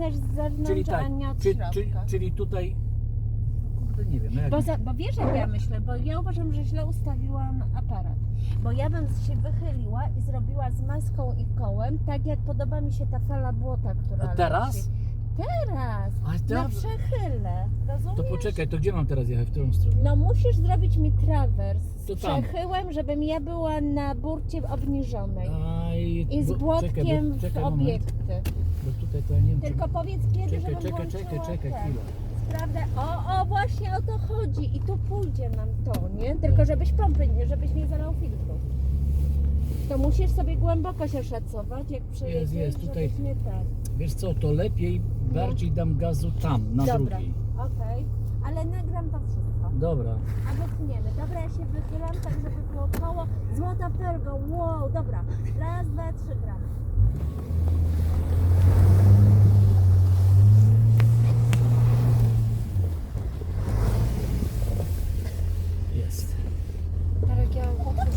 kręcesz z zewnątrz, Czyli tak, a nie od czy, środka. czy, czyli tutaj, kurde nie wiem, no jak Bo, za, bo wiesz jak ja myślę, bo ja uważam, że źle ustawiłam aparat. Bo ja bym się wychyliła i zrobiła z maską i kołem, tak jak podoba mi się ta fala błota, która A teraz? leci. Teraz! A Na teraz, przechyle, rozumiesz? to poczekaj, to gdzie mam teraz jechać, w którą stronę? No musisz zrobić mi trawers To z tam. przechyłem, żebym ja była na burcie obniżonej. Aj, I z bo- błotkiem czekaj, bo, w czekaj moment, obiekty. Bo tutaj to ja nie wiem, czy... Tylko powiedz kiedy, Czekaj, żebym czekaj, włączyła czekaj, czekaj, ten. chwilę. Sprawdzę. O, o, właśnie o to chodzi. I tu pójdzie nam to, nie? Tylko żebyś pompy, nie, żebyś nie zalał filtru. To musisz sobie głęboko się szacować, jak przejedziesz, jest, tutaj- żebyś nie ten. Wiesz co, to lepiej bardziej dam gazu tam, na Dobra, drugiej. okej. Ale nagram to wszystko. Dobra. A wytniemy. Dobra, ja się wychylam, tak żeby było koło. Złota perga, wow, dobra. Raz, dwa, trzy gramy. 귀여워.